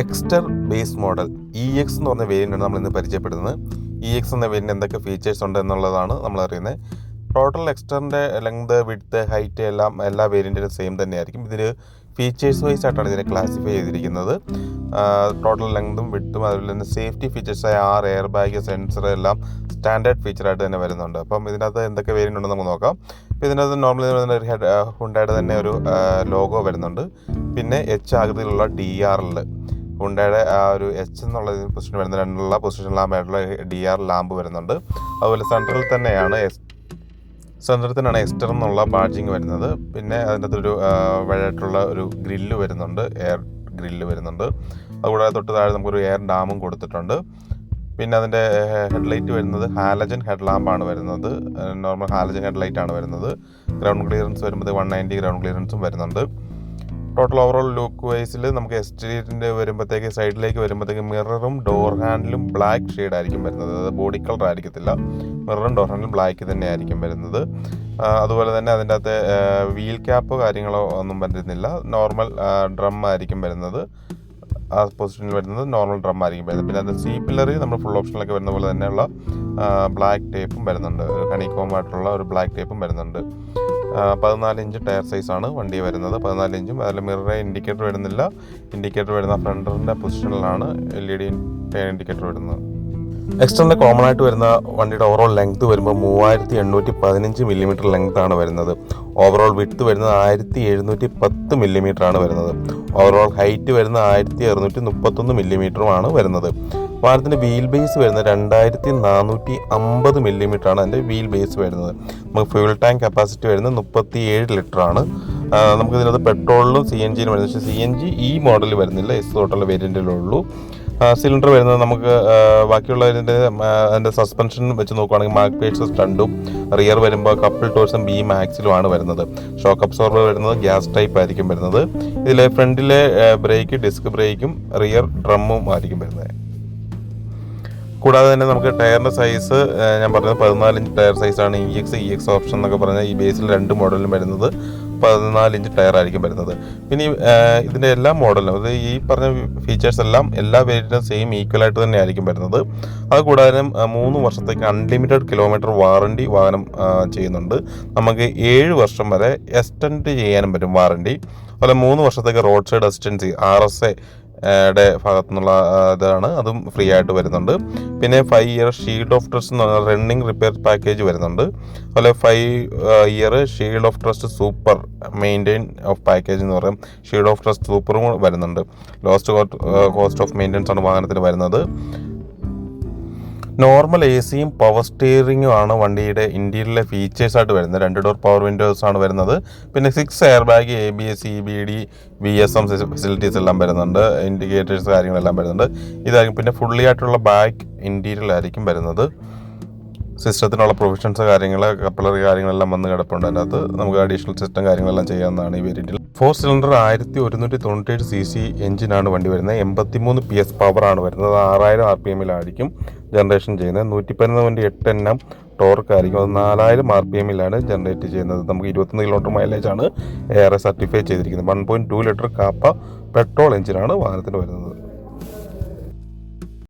Exter base model E X എന്ന് പറഞ്ഞ വേരിയന്റാണ് നമ്മൾ ഇന്ന് പരിചയപ്പെടുന്നത്. ഇ എക്സ് എന്ന വേരിയന്റ് എന്തൊക്കെ ഫീച്ചേഴ്സ് ഉണ്ട് എന്നുള്ളതാണ് നമ്മൾ അറിയുന്നത് ടോട്ടൽ എക്സ്റ്ററിന്റെ ലെങ്ത് വിഡ്ത്ത് ഹൈറ്റ് എല്ലാം എല്ലാ വേരിയന്റിലും സെയിം തന്നെയായിരിക്കും. ഇതിൽ ഫീച്ചേഴ്സ് വൈസ് ആയിട്ടാണ് ഇതിനെ ക്ലാസിഫൈ ചെയ്തിരിക്കുന്നത്. ടോട്ടൽ ലെങ്തും വിഡ്ത്തും അതുപോലെ തന്നെ സേഫ്റ്റി ഫീച്ചേഴ്സായ ആറ് എയർ ബാഗ് സെൻസർ എല്ലാം സ്റ്റാൻഡേർഡ് ഫീച്ചറായിട്ട് തന്നെ വരുന്നുണ്ട്. അപ്പം ഇതിനകത്ത് എന്തൊക്കെ വേരിയന്റ് ഉണ്ടെന്ന് നമുക്ക് നോക്കാം. അപ്പോൾ ഇതിനകത്ത് നോർമലി ഒരു ഹെഡ് ഹുണ്ടായുടെ തന്നെ ഒരു ലോഗോ വരുന്നുണ്ട്. പിന്നെ എച്ച് ആകൃതിയിലുള്ള ഡി എൽ ഹുണ്ടയുടെ ആ ഒരു എച്ച് എന്നുള്ള പൊസിഷൻ വരുന്ന രണ്ടുള്ള പൊസിഷൻ ലാമ്പായിട്ടുള്ള ഡി ആർ ലാമ്പ് വരുന്നുണ്ട്. അതുപോലെ സെൻട്രൽ തന്നെയാണ് എസ് തന്നെയാണ് എക്സ്റ്റർ എന്നുള്ള ബാഡ്ജിങ് വരുന്നത്. പിന്നെ അതിന്റെ അകത്തൊരു വഴയായിട്ടുള്ള ഒരു ഗ്രില്ല് വരുന്നുണ്ട്. എയർ ഗ്രില്ല് വരുന്നുണ്ട്. അതുകൂടാതെ തൊട്ട് താഴെ നമുക്കൊരു എയർ ഡാമും കൊടുത്തിട്ടുണ്ട്. പിന്നെ അതിന്റെ ഹെഡ്ലൈറ്റ് വരുന്നത് ഹാലജൻ ഹെഡ് ലാമ്പാണ് വരുന്നത്. നോർമൽ ഹാലജൻ ഹെഡ്ലൈറ്റ് ആണ് വരുന്നത്. ഗ്രൗണ്ട് ക്ലിയറൻസ് വരുമ്പോൾ വൺ നയന്റി ഗ്രൗണ്ട് ക്ലിയറൻസും വരുന്നുണ്ട്. ടോട്ടൽ ഓവറോൾ ലുക്ക് വൈസിൽ നമുക്ക് എസ്റ്റേറ്റിന്റെ വരുമ്പോഴത്തേക്ക് സൈഡിലേക്ക് വരുമ്പോഴത്തേക്ക് മിററും ഡോർ ഹാൻഡിലും ബ്ലാക്ക് ഷെയ്ഡ് ആയിരിക്കും വരുന്നത്. അത് ബോഡി കളർ ആയിരിക്കത്തില്ല. മിററും ഡോർ ഹാൻഡിലും ബ്ലാക്ക് തന്നെ ആയിരിക്കും വരുന്നത്. അതുപോലെ തന്നെ അതിന്റെ അകത്ത് വീൽ ക്യാപ്പോ കാര്യങ്ങളോ ഒന്നും വരുന്നില്ല. നോർമൽ ഡ്രം ആയിരിക്കും വരുന്നത്. ആ പൊസിഷനിൽ വരുന്നത് നോർമൽ ഡ്രം ആയിരിക്കും വരുന്നത്. പിന്നെ അത് സി പില്ലറി നമ്മൾ ഫുൾ ഓപ്ഷനിലൊക്കെ വരുന്ന പോലെ തന്നെയുള്ള ബ്ലാക്ക് ടേപ്പും വരുന്നുണ്ട്. കണിക്കോമായിട്ടുള്ള ഒരു ബ്ലാക്ക് ടേപ്പും വരുന്നുണ്ട്. പതിനാല് ഇഞ്ച് ടയർ സൈസാണ് വണ്ടി വരുന്നത്. പതിനാല് ഇഞ്ചും അതിൽ മിററെ ഇൻഡിക്കേറ്റർ വരുന്നില്ല. ഇൻഡിക്കേറ്റർ വരുന്ന ഫ്രണ്ടറിന്റെ പൊസിഷനിലാണ് എൽ ഇ ഡി ഇൻഡിക്കേറ്റർ വരുന്നത്. എക്സ്റ്ററിന്റെ കോമൺ ആയിട്ട് വരുന്ന വണ്ടിയുടെ ഓവറോൾ ലെങ്ത് വരുമ്പോൾ മൂവായിരത്തി എണ്ണൂറ്റി പതിനഞ്ച് മില്ലിമീറ്റർ ലെങ്ത് ആണ് വരുന്നത്. ഓവറോൾ വിട്ത് വരുന്നത് ആയിരത്തി എഴുന്നൂറ്റി പത്ത് മില്ലിമീറ്റർ ആണ് വരുന്നത്. ഓവറോൾ ഹൈറ്റ് വരുന്ന ആയിരത്തി അറുന്നൂറ്റി മുപ്പത്തൊന്ന് മില്ലിമീറ്ററുമാണ് വരുന്നത്. വാഹനത്തിന്റെ വീൽ ബേസ് വരുന്നത് രണ്ടായിരത്തി നാനൂറ്റി അമ്പത് മില്ലിമീറ്റർ ആണ് അതിന്റെ വീൽ ബേസ് വരുന്നത്. നമുക്ക് ഫ്യൂൽ ടാങ്ക് കപ്പാസിറ്റി വരുന്നത് മുപ്പത്തി ഏഴ് ലിറ്റർ ആണ് നമുക്കിതിനകത്ത് പെട്രോളിലും സി എൻ ജിയിലും വരുന്നത്. പക്ഷേ സി എൻ ജി ഈ മോഡലിൽ വരുന്നില്ല. എസ് തൊട്ടുള്ള വേരിയന്റിലുള്ളൂ സിലിണ്ടർ വരുന്നത് നമുക്ക് ബാക്കിയുള്ളതിന്റെ അതിന്റെ സസ്പെൻഷൻ വെച്ച് നോക്കുവാണെങ്കിൽ മാക് പേഴ്സ് സ്റ്റണ്ടും റിയർ വരുമ്പോൾ കപ്പിൾ ടോഴ്സും ബി മാക്സിലും ആണ് വരുന്നത്. ഷോക്ക് അബ്സോർബർ വരുന്നത് ഗ്യാസ് ടൈപ്പ് ആയിരിക്കും വരുന്നത്. ഇതിലെ ഫ്രണ്ടിലെ ബ്രേക്ക് ഡിസ്ക് ബ്രേക്കും റിയർ ഡ്രമ്മും ആയിരിക്കും വരുന്നത്. കൂടാതെ തന്നെ നമുക്ക് ടയറിന്റെ സൈസ് ഞാൻ പറഞ്ഞത് പതിനാല് ഇഞ്ച് ടയർ സൈസാണ് E X E X option എന്നൊക്കെ പറഞ്ഞാൽ ഈ ബേസിൽ രണ്ട് മോഡലും വരുന്നത്. പതിനാല് ഇഞ്ച് ടയർ ആയിരിക്കും വരുന്നത്. പിന്നെ ഇതിന്റെ എല്ലാ മോഡലും അത് ഈ പറഞ്ഞ ഫീച്ചേഴ്സ് എല്ലാം എല്ലാ വേരിയന്റും സെയിം ഈക്വൽ ആയിട്ട് തന്നെ ആയിരിക്കും വരുന്നത്. അത് കൂടാതെ മൂന്ന് വർഷത്തേക്ക് അൺലിമിറ്റഡ് കിലോമീറ്റർ വാറണ്ടി വാഹനം ചെയ്യുന്നുണ്ട്. നമുക്ക് ഏഴ് വർഷം വരെ എക്സ്റ്റൻഡ് ചെയ്യാനും പറ്റും വാറണ്ടി അതുപോലെ മൂന്ന് വർഷത്തേക്ക് road side assistance R S A യുടെ ഭാഗത്തു നിന്നുള്ള ഇതാണ്. അതും ഫ്രീ ആയിട്ട് വരുന്നുണ്ട്. പിന്നെ five year shield of trust എന്ന് പറഞ്ഞാൽ റണ്ണിങ് റിപ്പയർ പാക്കേജ് വരുന്നുണ്ട്. അതുപോലെ five year shield of trust super maintain of package എന്ന് പറയും. ഷീൽഡ് ഓഫ് ട്രസ്റ്റ് സൂപ്പറും വരുന്നുണ്ട്. ലോസ്റ്റ് കോസ്റ്റ് ഓഫ് മെയിന്റെനൻസ് ആണ് വാഹനത്തിന് വരുന്നത്. നോർമൽ എ സിയും പവർ സ്റ്റിയറിങ്ങും ആണ് വണ്ടിയുടെ ഇന്റീരിയറിലെ ഫീച്ചേഴ്സ് ആയിട്ട് വരുന്നത്. രണ്ട് ഡോർ പവർ വിൻഡോസ് ആണ് വരുന്നത്. പിന്നെ six air bag A B S E B D V S M facilities എല്ലാം വരുന്നുണ്ട്. ഇൻഡിക്കേറ്റേഴ്സ് കാര്യങ്ങളെല്ലാം വരുന്നുണ്ട്. ഇതായിരിക്കും. പിന്നെ ഫുള്ളി ആയിട്ടുള്ള ബാക്ക് ഇന്റീരിയറിലായിരിക്കും വരുന്നത്. സിസ്റ്റത്തിനുള്ള പ്രൊവിഷൻസ് കാര്യങ്ങൾ കപ്പലറി കാര്യങ്ങളെല്ലാം വന്ന് കിടപ്പുണ്ട്. അതിനകത്ത് നമുക്ക് അഡീഷണൽ സിസ്റ്റം കാര്യങ്ങളെല്ലാം ചെയ്യാവുന്നതാണ് ഈ വേരിയന്റിൽ ഫോർ സിലിണ്ടർ ആയിരത്തി ഒരുന്നൂറ്റി തൊണ്ണൂറ്റേഴ് സി സി എഞ്ചിനാണ് വണ്ടി വരുന്നത്. എൺപത്തിമൂന്ന് പി എസ് പവറാണ് വരുന്നത്. ആറായിരം ആർ പി എമ്മിലായിരിക്കും ജനറേഷൻ ചെയ്യുന്നത്. നൂറ്റി പതിനൊന്ന് വണ്ടി എട്ട് എൻ എം ടോർക്ക് ആയിരിക്കും. അത് നാലായിരം ആർ പി എമ്മിലാണ് ജനറേറ്റ് ചെയ്യുന്നത്. നമുക്ക് ഇരുപത്തൊന്ന് കിലോമീറ്റർ മൈലേജ് ആണ് എയർ സർട്ടിഫൈ ചെയ്തിരിക്കുന്നത്. One point two litre Kappa petrol എഞ്ചിനാണ് വാഹനത്തിന് വരുന്നത്.